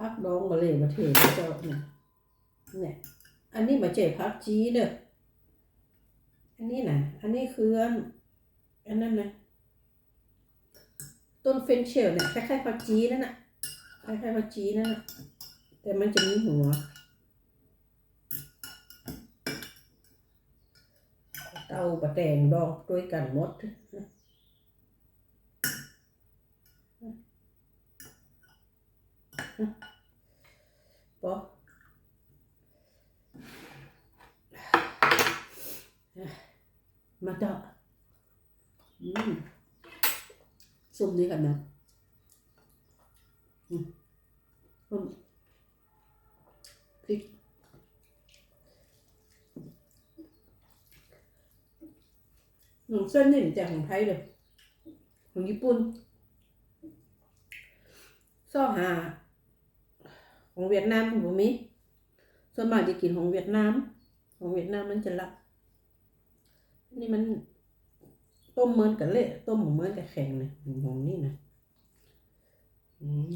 พักดองมาเลยมาเทมาเจาะเนี่ยเนี่ยอันนี้มาเจ็พักจีเด้ออันนี้นะอันนี้คืออันอันนั้นนะต้นเฟนเชลเนี่ยคล้ายๆผักจีนั่นน่ะคล้ายๆผักจีนั่นน่ะแต่มันจะมีหัวเตาปะแตงดองด้วยกันหมด ปอมาต่ออืมซุปนี้กันนะอืมพริกหนูเส้นนี่จากของไทยเลยของญี่ปุ่นซ่อหา ของเวียดนามผมมีส่วนมากจะกินของเวียดนาม ของเวียดนามมันจะละนี่มันต้มเหมือนกันเละต้มเหมือนกับแข็งเลยของนี่นะอืม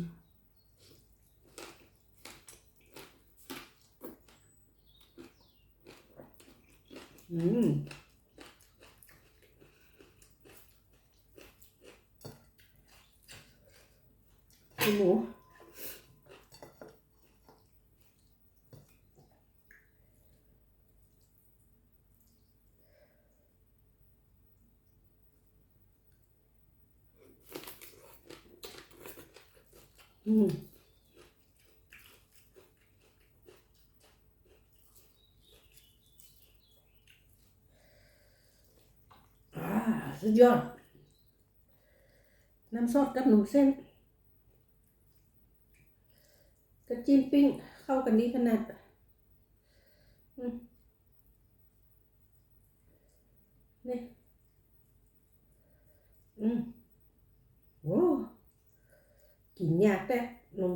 อืมคุณหมู อืมอ่าสุดยอด น้ำซอสกับหนุ่มเส้นกระจิ้มปิ้ง เข้ากันดีขนาด อืมนี่อืมโอ้ กินยากแต่ขน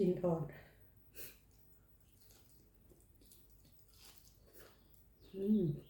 จินทอนอืม